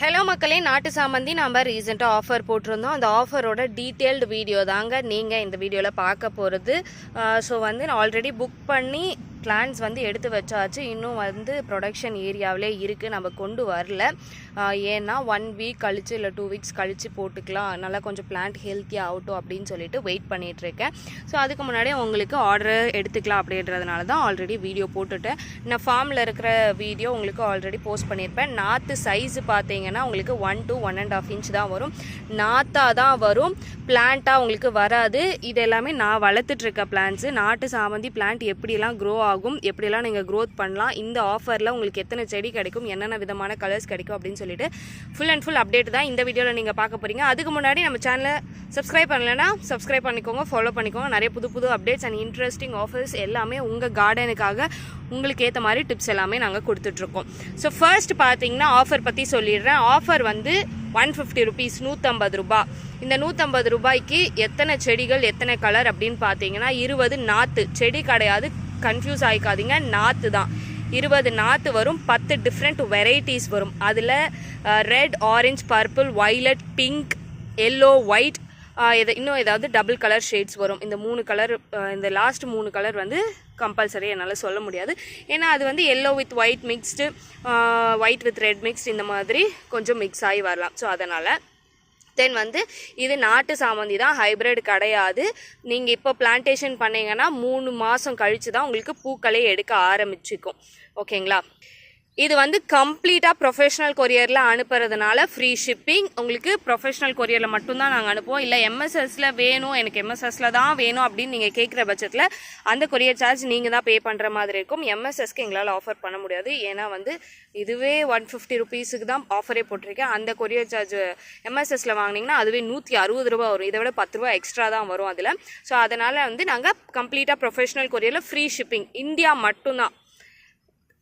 Hello மக்களே நாட்டு சாமந்தி நம்ம ரீசெண்டாக ஆஃபர் போட்டிருந்தோம். அந்த ஆஃபரோட டீட்டெயில்டு வீடியோ தாங்க நீங்கள் இந்த வீடியோவில் பார்க்க போகிறது ஸோ வந்து நான் ஆல்ரெடி புக் பண்ணி பிளான்ஸ் வந்து எடுத்து வச்சாச்சு. இன்னும் வந்து ப்ரொடக்ஷன் ஏரியாவிலே இருக்குது நம்ம கொண்டு வரல. ஏன்னா ஒன் வீக் கழித்து இல்லை டூ வீக்ஸ் கழித்து போட்டுக்கலாம். நல்லா கொஞ்சம் பிளான்ட் ஹெல்த்தியாக ஆகட்டும் அப்படின்னு சொல்லிட்டு வெயிட் பண்ணிகிட்ருக்கேன் ஸோ அதுக்கு முன்னாடியே உங்களுக்கு ஆர்டர் எடுத்துக்கலாம் அப்படின்றதுனால தான் ஆல்ரெடி வீடியோ போட்டுட்டேன். நான் ஃபார்மில் இருக்கிற வீடியோ உங்களுக்கு ஆல்ரெடி போஸ்ட் பண்ணியிருப்பேன் நாற்று சைஸு பார்த்தீங்கன்னா உங்களுக்கு one to one and half inch தான் வரும். நாத்தாக தான் வரும். பிளான்ட்டாக உங்களுக்கு வராது. இது எல்லாமே நான் வளர்த்துட்ருக்க பிளான்ஸு நாட்டு சாமந்தி பிளான்ட் எப்படிலாம் க்ரோ ஆகும் ஆகும். எப்படியெல்லாம் நீங்கள் க்ரோத் பண்ணலாம் இந்த ஆஃபரில் உங்களுக்கு எத்தனை செடி கிடைக்கும் என்னென்ன விதமான கலர்ஸ் கிடைக்கும் அப்படின்னு சொல்லிட்டு ஃபுல் அண்ட் ஃபுல் அப்டேட் தான் இந்த வீடியோவில் நீங்கள் பார்க்க போகிறீங்க அதுக்கு முன்னாடி நம்ம சேனலை சப்ஸ்கிரைப் பண்ணலைன்னா சப்ஸ்கிரைப் பண்ணிக்கோங்க ஃபாலோ பண்ணிக்கோங்க. நிறைய புது புது அப்டேட்ஸ் அண்ட் இன்ட்ரெஸ்டிங் ஆஃபர்ஸ் எல்லாமே உங்கள் கார்டனுக்காக உங்களுக்கு ஏற்ற மாதிரி டிப்ஸ் எல்லாமே நாங்கள் கொடுத்துட்ருக்கோம். ஸோ ஃபர்ஸ்ட் பார்த்தீங்கன்னா ஆஃபர் பற்றி சொல்லிடுறேன். ஆஃபர் வந்து ஒன் ஃபிஃப்டி ருபீஸ் நூற்றம்பது ரூபாய். இந்த நூற்றம்பது ரூபாய்க்கு எத்தனை செடிகள் எத்தனை கலர் அப்படின்னு பார்த்தீங்கன்னா இருபது நாற்று செடி கிடையாது கன்ஃபியூஸ் ஆகிக்காதீங்க நாற்று தான். இருபது நாற்று வரும் பத்து டிஃப்ரெண்ட் வெரைட்டிஸ் வரும். அதில் red orange purple violet pink yellow white இதை இன்னும் ஏதாவது டபுள் கலர் ஷேட்ஸ் வரும். இந்த மூணு கலர் இந்த லாஸ்ட் மூணு கலர் வந்து கம்பல்சரி என்னால் சொல்ல முடியாது. ஏன்னா அது வந்து yellow with white mixed white with red mixed இந்த மாதிரி கொஞ்சம் மிக்ஸ் ஆகி வரலாம். ஸோ அதனால் தென் வந்து இது நாட்டு சாமந்தி தான் ஹைப்ரிட் கிடையாது. நீங்கள் இப்போ பிளான்டேஷன் பண்ணீங்கன்னா மூணு மாதம் கழித்து தான் உங்களுக்கு பூக்களே எடுக்க ஆரம்பிச்சுக்கும். ஓகேங்களா இது வந்து கம்ப்ளீட்டாக ப்ரொஃபஷனல் கொரியரில் அனுப்புறதுனால ஃப்ரீ ஷிப்பிங் உங்களுக்கு ப்ரொஃபஷனல் கொரியரில் மட்டும்தான் நாங்கள் அனுப்புவோம். இல்லை எம்எஸ்எஸில் வேணும். எனக்கு எம்எஸ்எஸில் தான் வேணும் அப்படின்னு நீங்கள் கேட்குற பட்சத்தில் அந்த கொரியர் சார்ஜ் நீங்கள் தான் பே பண்ணுற மாதிரி இருக்கும். எம்எஸ்எஸ்க்கு எங்களால் ஆஃபர் பண்ண முடியாது. ஏன்னா வந்து இதுவே ஒன் ஃபிஃப்டி ருபீஸுக்கு தான் ஆஃபரே போட்டிருக்கேன். அந்த கொரியர் சார்ஜ் எம்எஸ்எஸில் வாங்கினீங்கன்னா அதுவே நூற்றி அறுபது ரூபா வரும். இதை விட பத்து ரூபா எக்ஸ்ட்ரா தான் வரும் அதில். ஸோ அதனால் வந்து நாங்கள் கம்ப்ளீட்டாக ப்ரொஃபஷனல் கொரியரில் ஃப்ரீ ஷிப்பிங் இந்தியா மட்டும்தான்.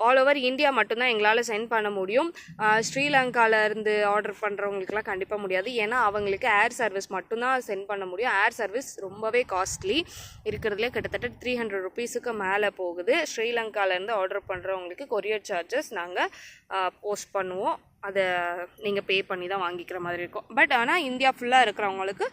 ஆல் ஓவர் இந்தியா மட்டும்தான் எங்களால் சென்ட் பண்ண முடியும். ஸ்ரீலங்காவிலேருந்து ஆர்டர் பண்ணுறவங்களுக்குலாம் கண்டிப்பாக முடியாது. ஏன்னா அவங்களுக்கு ஏர் சர்வீஸ் மட்டும்தான் சென்ட் பண்ண முடியும். ஏர் சர்வீஸ் ரொம்பவே காஸ்ட்லி இருக்கிறதுலே கிட்டத்தட்ட த்ரீ ஹண்ட்ரட் ருபீஸுக்கு மேலே போகுது. ஸ்ரீலங்காவிலேருந்து ஆர்டர் பண்ணுறவங்களுக்கு கொரியர் சார்ஜஸ் நாங்கள் போஸ்ட் பண்ணுவோம். அதை நீங்கள் பே பண்ணி தான் வாங்கிக்கிற மாதிரி இருக்கும். பட் ஆனால் இந்தியா ஃபுல்லாக இருக்கிறவங்களுக்கு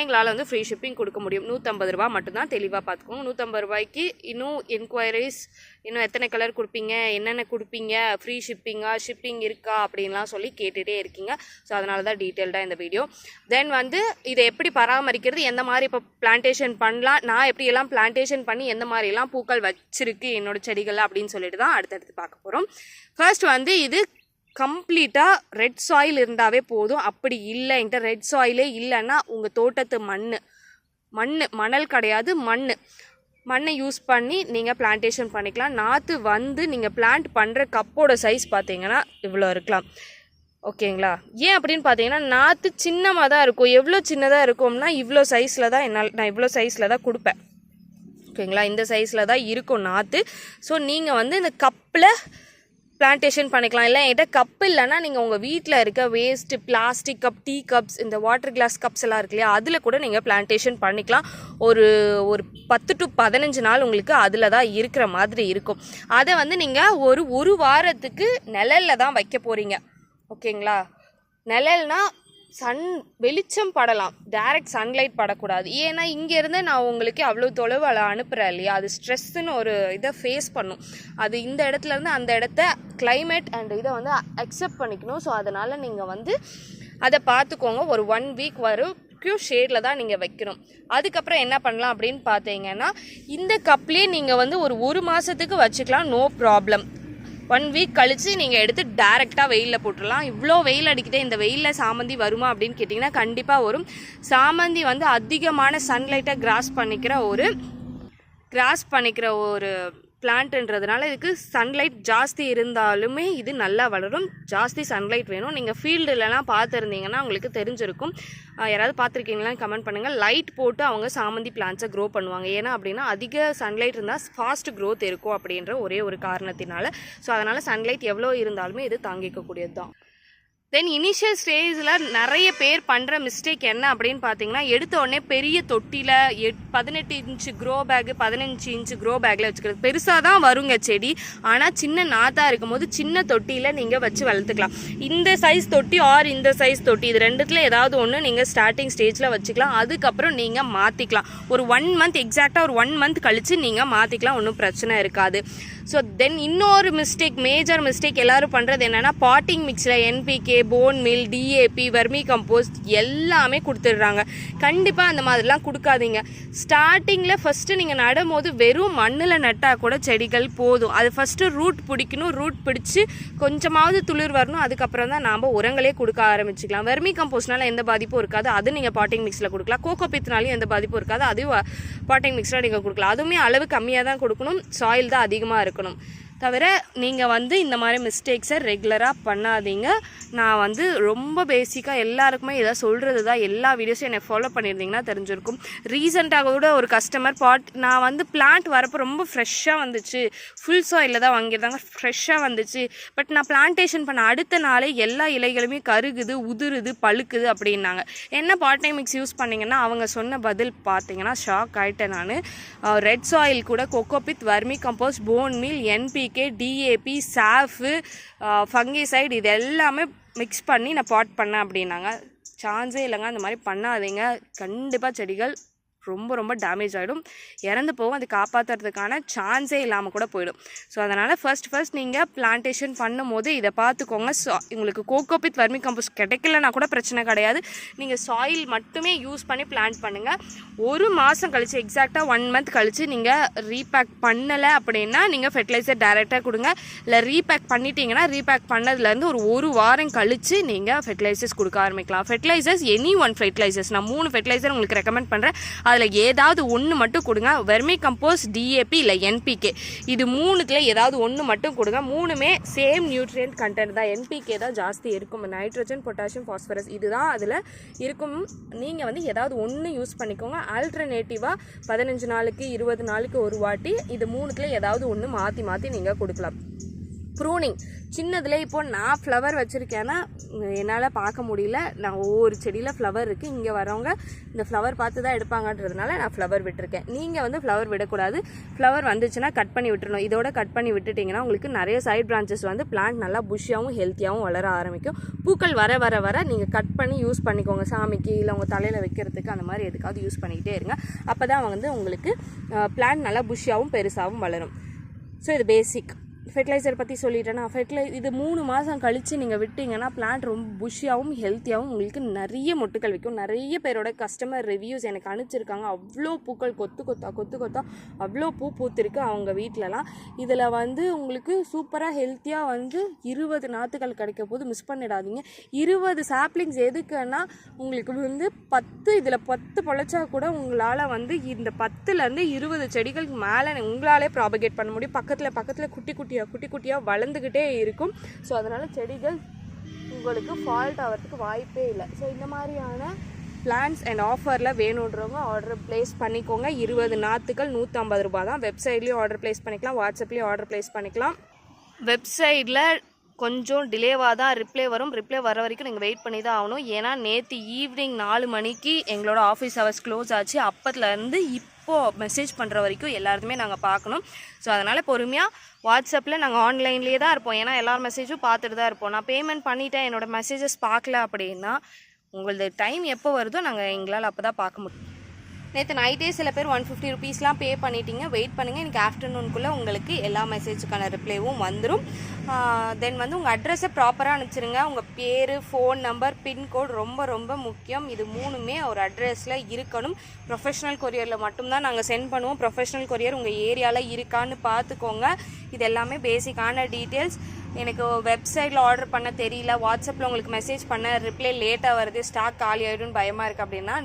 எங்களால் வந்து ஃப்ரீ ஷிப்பிங் கொடுக்க முடியும். நூற்றம்பது ரூபா மட்டும்தான் தெளிவாக பார்த்துக்கோங்க நூற்றம்பது ரூபாய்க்கு இன்னும் என்கொயரிஸ் இன்னும் எத்தனை கலர் கொடுப்பீங்க என்னென்ன கொடுப்பீங்க ஃப்ரீ ஷிப்பிங்கா ஷிப்பிங் இருக்கா அப்படின்லாம் சொல்லி கேட்டுகிட்டே இருக்கீங்க. ஸோ அதனால தான் டீட்டெயில்டாக இந்த வீடியோ தென் வந்து இதை எப்படி பராமரிக்கிறது எந்த மாதிரி இப்போ பிளான்டேஷன் பண்ணலாம் நான் எப்படியெல்லாம் பிளான்டேஷன் பண்ணி எந்த மாதிரிலாம் பூக்கள் வச்சிருக்கு என்னோடய செடிகள் அப்படின்னு சொல்லிட்டு தான் அடுத்தடுத்து பார்க்க போகிறோம் ஃபர்ஸ்ட் வந்து இது கம்ப்ளீட்டாக ரெட் சாயில் இருந்தாவே போதும். அப்படி இல்லை என்கிட்ட ரெட் சாயிலே இல்லைன்னா உங்கள் தோட்டத்து மண் மண் மணல் கிடையாது மண் மண்ணை யூஸ் பண்ணி நீங்கள் பிளான்டேஷன் பண்ணிக்கலாம். நாற்று வந்து நீங்கள் பிளான்ட் பண்ணுற கப்போட சைஸ் பார்த்தீங்கன்னா இவ்வளோ இருக்கலாம். ஓகேங்களா? ஏன் அப்படின்னு பார்த்தீங்கன்னா நாற்று சின்னமாக தான் இருக்கும். எவ்வளோ சின்னதாக இருக்கும்னா இவ்வளோ சைஸில் தான் என்னால் நான் இவ்வளோ சைஸில் தான் கொடுப்பேன். ஓகேங்களா? இந்த சைஸில் தான் இருக்கும் நாற்று ஸோ நீங்கள் வந்து இந்த கப்பில் பிளான்டேஷன் பண்ணிக்கலாம். இல்லை என்கிட்ட கப் இல்லைன்னா நீங்கள் உங்கள் வீட்டில் இருக்க waste plastic cup tea cups இந்த வாட்டர் கிளாஸ் கப்ஸ் எல்லாம் இருக்கு இல்லையா அதில் கூட நீங்கள் பிளான்டேஷன் பண்ணிக்கலாம். ஒரு ஒரு பத்து டு பதினஞ்சு நாள் உங்களுக்கு அதில் தான் இருக்கிற மாதிரி இருக்கும். அதை வந்து நீங்கள் ஒரு ஒரு வாரத்துக்கு நிழலில் தான் வைக்க போகிறீங்க ஓகேங்களா? நிழல்னா சன் வெளிச்சம் படலாம். டைரக்ட் சன்லைட் படக்கூடாது. ஏன்னா இங்கேருந்து நான் உங்களுக்கு அவ்வளோ தொலைவு அதை அனுப்புகிறேன் இல்லையா? அது ஸ்ட்ரெஸ்ஸுன்னு ஒரு இதை ஃபேஸ் பண்ணும். அது இந்த இடத்துலேருந்து அந்த இடத்த கிளைமேட் அண்ட் இதை வந்து அக்செப்ட் பண்ணிக்கணும். ஸோ அதனால் நீங்கள் வந்து அதை பார்த்துக்கோங்க. ஒரு ஒன் வீக் வரும். க்யூ ஷேடில் தான் நீங்கள் வைக்கணும். அதுக்கப்புறம் என்ன பண்ணலாம் அப்படின்னு பார்த்தீங்கன்னா இந்த கப்லேயே நீங்கள் வந்து ஒரு ஒரு மாதத்துக்கு வச்சுக்கலாம். நோ ப்ராப்ளம் ஒன் வீக் கழித்து நீங்கள் எடுத்து டேரெக்டாக வெயிலில் போட்டுடலாம் இவ்வளோ வெயில் அடிக்கிட்டே இந்த வெயிலில் சாமந்தி வருமா அப்படின்னு கேட்டிங்கன்னா கண்டிப்பாக வரும். சாமந்தி வந்து அதிகமான சன்லைட்டை கிராஸ் பண்ணிக்கிற ஒரு கிராஸ் பண்ணிக்கிற ஒரு பிளான்ட்ன்றதுனால இதுக்கு சன்லைட் ஜாஸ்தி இருந்தாலுமே இது நல்லா வளரும். ஜாஸ்தி சன்லைட் வேணும். நீங்கள் ஃபீல்டுலலாம் பார்த்துருந்தீங்கன்னா உங்களுக்கு தெரிஞ்சிருக்கும். யாராவது பார்த்துருக்கீங்களான்னு கமெண்ட் பண்ணுங்கள் லைட் போட்டு அவங்க சாமந்தி பிளான்ட்ஸை க்ரோ பண்ணுவாங்க. ஏன்னா அப்படின்னா அதிக சன்லைட் இருந்தால் ஃபாஸ்ட் க்ரோத் இருக்கும் அப்படின்ற ஒரே ஒரு காரணத்தினால. ஸோ அதனால் சன்லைட் எவ்வளோ இருந்தாலுமே இது தாங்கிக்கக்கூடியது தான் தென் இனிஷியல் ஸ்டேஜில் நிறைய பேர் பண்ணுற மிஸ்டேக் என்ன அப்படின்னு பார்த்தீங்கன்னா எடுத்த உடனே பெரிய தொட்டியில் எட் பதினெட்டு இன்ச்சு க்ரோ பேக்கு பதினஞ்சு இன்ச்சு க்ரோ பேக்கில் வச்சுக்கிறது. பெருசாக தான் வருங்க செடி. ஆனால் சின்ன நாத்தாக இருக்கும் போது சின்ன தொட்டியில் நீங்கள் வச்சு வளர்த்துக்கலாம். இந்த சைஸ் தொட்டி ஆர் இந்த சைஸ் தொட்டி இது ரெண்டுத்தில் ஏதாவது ஒன்று நீங்கள் ஸ்டார்டிங் ஸ்டேஜில் வச்சுக்கலாம். அதுக்கப்புறம் நீங்கள் மாற்றிக்கலாம் ஒரு ஒன் மந்த் எக்ஸாக்டாக ஒரு ஒன் மந்த் கழித்து நீங்கள் மாற்றிக்கலாம் ஒன்றும் பிரச்சனை இருக்காது. ஸோ தென் இன்னொரு மிஸ்டேக் மேஜர் மிஸ்டேக் எல்லாரும் பண்ணுறது என்னென்னா potting மிக்ஸில் NPK bone meal DAP vermicompost எல்லாமே கொடுத்துடுறாங்க. கண்டிப்பாக அந்த மாதிரிலாம் கொடுக்காதீங்க. ஸ்டார்டிங்கில் ஃபஸ்ட்டு நீங்கள் நடும்போது வெறும் மண்ணில் நட்டால் கூட செடிகள் போதும். அது ஃபஸ்ட்டு ரூட் பிடிக்கணும் ரூட் பிடிச்சி கொஞ்சமாவது துளிர் வரணும் அதுக்கப்புறம் தான் நாம் உரங்களே கொடுக்க ஆரம்பிச்சுக்கலாம். வெர்மி கம்போஸ்ட்னால எந்த பாதிப்பும் இருக்காது. அது நீங்கள் பாட்டிங் மிக்ஸில் கொடுக்கலாம். கோகோ பித்னாலையும் எந்த பாதிப்பும் இருக்காது. அதுவும் பாட்டிங் மிக்ஸில் நீங்கள் கொடுக்கலாம். அதுவுமே அளவு கம்மியாக தான் கொடுக்கணும். சாயில் தான் அதிகமாக இருக்கும் இருக்கணும். தவிர நீங்கள் வந்து இந்த மாதிரி மிஸ்டேக்ஸை ரெகுலராக பண்ணாதீங்க. நான் வந்து ரொம்ப பேசிக்காக எல்லாருக்குமே இதை சொல்கிறது தான் எல்லா வீடியோஸும் என்னை ஃபாலோ பண்ணியிருந்தீங்கன்னா தெரிஞ்சிருக்கும். ரீசெண்டாக கூட ஒரு கஸ்டமர் பாட் நான் வந்து பிளான்ட் வரப்போ ரொம்ப ஃப்ரெஷ்ஷாக வந்துச்சு. ஃபுல் சாயிலில் தான் வாங்கியிருந்தாங்க. ஃப்ரெஷ்ஷாக வந்துச்சு. பட் நான் பிளான்டேஷன் பண்ண அடுத்த நாளே எல்லா இலைகளுமே கருகுது உதிருது பழுக்குது அப்படின்னாங்க. என்ன பார்ட் டைம் மிக்ஸ் யூஸ் பண்ணிங்கன்னா அவங்க சொன்ன பதில் பார்த்தீங்கன்னா ஷாக் ஆகிட்டேன் நான். ரெட் சாயில் கூட cocopeat vermicompost bone meal NP NPK DAP Saaf fungicide இது எல்லாமே மிக்ஸ் பண்ணி நான் பாட் பண்ணேன் அப்படின்னாங்க. சான்ஸே இல்லைங்க அந்த மாதிரி பண்ணாதீங்க. கண்டிப்பாக செடிகள் ரொம்ப ரொம்ப டேமேஜ் ஆகிடும் இறந்து போகும் அது காப்பாற்றுறதுக்கான சான்ஸே இல்லாமல் கூட போயிடும். ஸோ அதனால் ஃபர்ஸ்ட் ஃபர்ஸ்ட் நீங்கள் பிளான்டேஷன் பண்ணும் போது இதை பார்த்துக்கோங்க. ஸோ உங்களுக்கு கோகோபித் வர்மி கம்போஸ்ட் கிடைக்கலனா கூட பிரச்சனை கிடையாது. நீங்கள் சாயில் மட்டுமே யூஸ் பண்ணி பிளான்ட் பண்ணுங்கள் ஒரு மாதம் கழித்து எக்ஸாக்டாக ஒன் மந்த் கழித்து நீங்கள் ரீபேக் பண்ணலை அப்படின்னா நீங்கள் ஃபெர்டிலைசர் டைரெக்டாக கொடுங்க. இல்லை ரீபேக் பண்ணிட்டீங்கன்னா ரீபேக் பண்ணதுலேருந்து ஒரு ஒரு வாரம் கழித்து நீங்கள் ஃபெர்டிலைசர்ஸ் கொடுக்க ஆரம்பிக்கலாம். ஃபெர்டிலைசர்ஸ் எனி ஒன் ஃபெர்டிலைசர்ஸ் நான் மூணு ஃபெர்டிலைசர் உங்களுக்கு ரெக்கமெண்ட் பண்ணுறேன் அதில் ஏதாவது ஒன்று மட்டும் கொடுங்க. வெர்மி கம்போஸ் டிஏபி இல்லை என்பிகே இது மூணுத்துல ஏதாவது ஒன்று மட்டும் கொடுங்க. மூணுமே சேம் நியூட்ரியன்ட் கண்டென்ட் தான். என்பிகே தான் ஜாஸ்தி இருக்கும். நைட்ரஜன் பொட்டாசியம் ஃபாஸ்பரஸ் இதுதான் அதில் இருக்கும். நீங்கள் வந்து ஏதாவது ஒன்று யூஸ் பண்ணிக்கோங்க. ஆல்டர்னேட்டிவாக பதினஞ்சு நாளுக்கு இருபது நாளுக்கு ஒரு வாட்டி இது மூணுத்துல ஏதாவது ஒன்று மாற்றி மாற்றி நீங்கள் கொடுக்கலாம். ப்ரூனிங் சின்னதில் இப்போ நான் ஃப்ளவர் வச்சுருக்கேன்னா என்னால் பார்க்க முடியல. நான் ஒவ்வொரு செடியில் ஃப்ளவர் இருக்குது இங்கே வரவங்க இந்த ஃப்ளவர் பார்த்து தான் எடுப்பாங்கன்றதுனால நான் ஃப்ளவர் விட்டுருக்கேன். நீங்கள் வந்து ஃப்ளவர் விடக்கூடாது. ஃப்ளவர் வந்துச்சுன்னா கட் பண்ணி விட்டுறணும். இதோட கட் பண்ணி விட்டுட்டிங்கன்னா உங்களுக்கு நிறைய சைட் பிரான்ச்சஸ் வந்து பிளான்ட் நல்லா புஷ்ஷாகவும் ஹெல்த்தியாகவும் வளர ஆரம்பிக்கும். பூக்கள் வர வர வர நீங்கள் கட் பண்ணி யூஸ் பண்ணிக்கோங்க. சாமிக்கு இல்லை உங்கள் தலையில் வைக்கிறதுக்கு அந்த மாதிரி எதுக்காவது யூஸ் பண்ணிக்கிட்டே இருங்க. அப்போ தான் வந்து உங்களுக்கு பிளான்ட் நல்லா புஷ்ஷாகவும் பெருசாகவும் வளரும். ஸோ இது பேசிக் ஃபெர்டிலைசர் பற்றி சொல்லிட்டேன்னா ஃபெர்டிலை இது மூணு மாதம் கழித்து நீங்கள் விட்டீங்கன்னா பிளான்ட் ரொம்ப புஷியாகவும் ஹெல்த்தியாகவும் உங்களுக்கு நிறைய மொட்டுக்கள் வைக்கும் நிறைய பேரோட கஸ்டமர் ரிவ்யூஸ் எனக்கு அனுப்பிச்சிருக்காங்க. அவ்வளோ பூக்கள் கொத்து கொத்தா கொத்து கொத்தா அவ்வளோ பூ பூத்திருக்கு அவங்க வீட்டிலலாம் இதில் வந்து உங்களுக்கு சூப்பராக ஹெல்த்தியாக வந்து இருபது நாற்றுகள் கிடைக்க போது மிஸ் பண்ணிடாதீங்க. இருபது சாப்ளிங்ஸ் எதுக்குன்னா உங்களுக்கு வந்து பத்து இதில் பத்து பொழைச்சா கூட உங்களால் வந்து இந்த பத்துலேருந்து இருபது செடிகளுக்கு மேலே உங்களாலே ப்ராபகேட் பண்ண முடியும். பக்கத்தில் பக்கத்தில் குட்டி குட்டியாக குட்டி குட்டியாக வளர்ந்துக்கிட்டே இருக்கும். ஸோ அதனால் செடிகள் உங்களுக்கு ஃபால்ட் ஆகிறதுக்கு வாய்ப்பே இல்லை. ஸோ இந்த மாதிரியான பிளான்ஸ் அண்ட் ஆஃபரில் வேணுன்றவங்க ஆர்டர் ப்ளேஸ் பண்ணிக்கோங்க. இருபது நாற்றுக்கள் நூற்றம்பது ரூபா தான். வெப்சைட்லேயும் ஆர்டர் ப்ளேஸ் பண்ணிக்கலாம். வாட்ஸ்அப்லேயும் ஆர்டர் ப்ளேஸ் பண்ணிக்கலாம். வெப்சைட்டில் கொஞ்சம் டிலேவாக தான் ரிப்ளை வரும். ரிப்ளை வர வரைக்கும் நீங்கள் வெயிட் பண்ணி தான் ஆகணும். ஏன்னா நேற்று ஈவினிங் நாலு மணிக்கு எங்களோட ஆஃபீஸ் ஹவர்ஸ் க்ளோஸ் ஆச்சு. அப்பத்துலேருந்து எப்போது மெசேஜ் பண்ணுற வரைக்கும் எல்லாருமே நாங்கள் பார்க்கணும் ஸோ அதனால் பொறுமையாக வாட்ஸ்அப்பில் நாங்கள் ஆன்லைன்லேயே தான் இருப்போம். ஏன்னா எல்லார் மெசேஜும் பார்த்துட்டு தான் இருப்போம். நான் பேமெண்ட் பண்ணிட்டேன். என்னோட மெசேஜஸ் பார்க்கல அப்படின்னா உங்களது டைம் எப்போ வருதோ நாங்கள் எங்களால் அப்போ தான் பார்க்க முடியும். நேற்று நைட்டே சில பேர் ஒன் ஃபிஃப்டி ருபீஸ்லாம் பே பண்ணிட்டீங்க. வெயிட் பண்ணுங்கள் இன்றைக்கி ஆஃப்டர்நூனுக்குள்ளே உங்களுக்கு எல்லா மெசேஜுக்கான ரிப்ளைவும் வந்துடும் தென் வந்து உங்கள் அட்ரஸை ப்ராப்பராக அனுப்பிச்சிருங்க. உங்கள் பேர் ஃபோன் நம்பர் பின்கோட் ரொம்ப ரொம்ப முக்கியம். இது மூணுமே ஒரு அட்ரஸில் இருக்கணும். ப்ரொஃபஷனல் கொரியரில் மட்டும்தான் நாங்கள் சென்ட் பண்ணுவோம். ப்ரொஃபஷனல் கொரியர் உங்கள் ஏரியாவில் இருக்கான்னு பார்த்துக்கோங்க. இது எல்லாமே பேசிக்கான டீட்டெயில்ஸ் எனக்கு வெப்சைட்டில் ஆர்டர் பண்ண தெரியல. வாட்ஸ்அப்பில் உங்களுக்கு மெசேஜ் பண்ண ரிப்ளை லேட்டாக வருது. ஸ்டாக் காலி ஆகிடும்னு பயமாக இருக்குது அப்படின்னா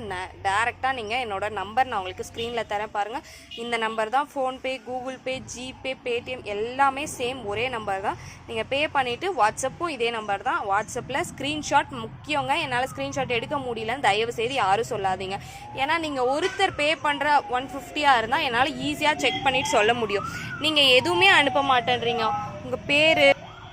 டேரெக்டாக நீங்கள் என்னோட நம்பர் நான் உங்களுக்கு ஸ்க்ரீனில் தரேன் பாருங்கள் இந்த நம்பர் தான் PhonePe Google Pay GPay Paytm எல்லாமே சேம் ஒரே நம்பர் தான். நீங்கள் பே பண்ணிவிட்டு வாட்ஸ்அப்பும் இதே நம்பர் தான். வாட்ஸ்அப்பில் ஸ்க்ரீன்ஷாட் முக்கியங்க. என்னால் ஸ்க்ரீன்ஷாட் எடுக்க முடியலன்னு தயவு செய்து யாரும் சொல்லாதீங்க. ஏன்னா நீங்கள் ஒருத்தர் பே பண்ணுற ஒன் ஃபிஃப்டியாக இருந்தால் என்னால் ஈஸியாக செக் பண்ணிட்டு சொல்ல முடியும். நீங்கள் எதுவுமே அனுப்ப மாட்டேன்றீங்க. உங்கள் பேர்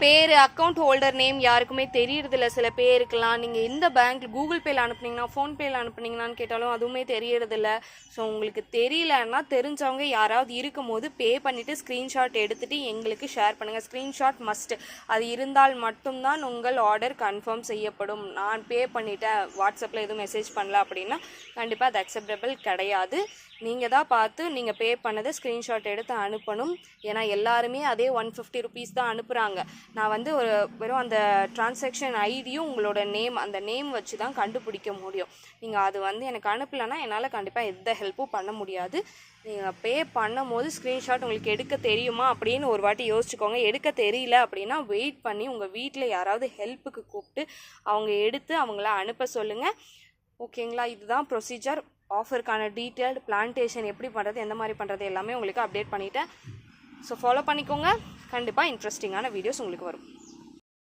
பேர் அக்கௌண்ட் ஹோல்டர் நேம் யாருக்குமே தெரியறதில்ல. சில பேருக்குலாம் நீங்கள் இந்த பேங்க் கூகுள் பேயில் அனுப்புனீங்கன்னா ஃபோன்பேல அனுப்புனீங்களான்னு கேட்டாலும் அதுவுமே தெரியறதில்ல. ஸோ உங்களுக்கு தெரியலன்னா தெரிஞ்சவங்க யாராவது இருக்கும்போது பே பண்ணிவிட்டு ஸ்க்ரீன்ஷாட் எடுத்துகிட்டு எங்களுக்கு ஷேர் பண்ணுங்கள் ஸ்க்ரீன்ஷாட் மஸ்ட் அது இருந்தால் மட்டும்தான் உங்கள் ஆர்டர் கன்ஃபார்ம் செய்யப்படும். நான் பே பண்ணிட்டேன். வாட்ஸ்அப்பில் எதுவும் மெசேஜ் பண்ணல அப்படின்னா கண்டிப்பாக அது அக்செப்டபிள் கிடையாது. நீங்கள் தான் பார்த்து நீங்கள் பே பண்ணதை ஸ்க்ரீன்ஷாட் எடுத்து அனுப்பணும். ஏன்னா எல்லாருமே அதே ஒன் ஃபிஃப்டி ருபீஸ் தான் அனுப்புகிறாங்க நான் வந்து ஒரு வெறும் அந்த டிரான்சாக்ஷன் ஐடியும் உங்களோட நேம் அந்த நேம் வச்சு தான் கண்டுபிடிக்க முடியும். நீங்கள் அது வந்து எனக்கு அனுப்பலைன்னா என்னால் கண்டிப்பாக எந்த ஹெல்ப்பும் பண்ண முடியாது. நீங்கள் பே பண்ணும் போது ஸ்க்ரீன்ஷாட் உங்களுக்கு எடுக்க தெரியுமா அப்படின்னு ஒரு வாட்டி யோசிச்சுக்கோங்க. எடுக்க தெரியல அப்படின்னா வெயிட் பண்ணி உங்கள் வீட்டில் யாராவது ஹெல்ப்புக்கு கூப்பிட்டு அவங்க எடுத்து அவங்கள அனுப்ப சொல்லுங்கள் ஓகேங்களா இதுதான் ப்ரொசீஜர் ஆஃபருக்கான டீட்டெயில்டு பிளான்டேஷன் எப்படி பண்ணுறது எந்த மாதிரி பண்ணுறது எல்லாமே உங்களுக்கு அப்டேட் பண்ணிவிட்டேன் ஸோ ஃபாலோ பண்ணிக்கோங்க. கண்டிப்பாக இன்ட்ரெஸ்டிங்கான வீடியோஸ் உங்களுக்கு வரும்.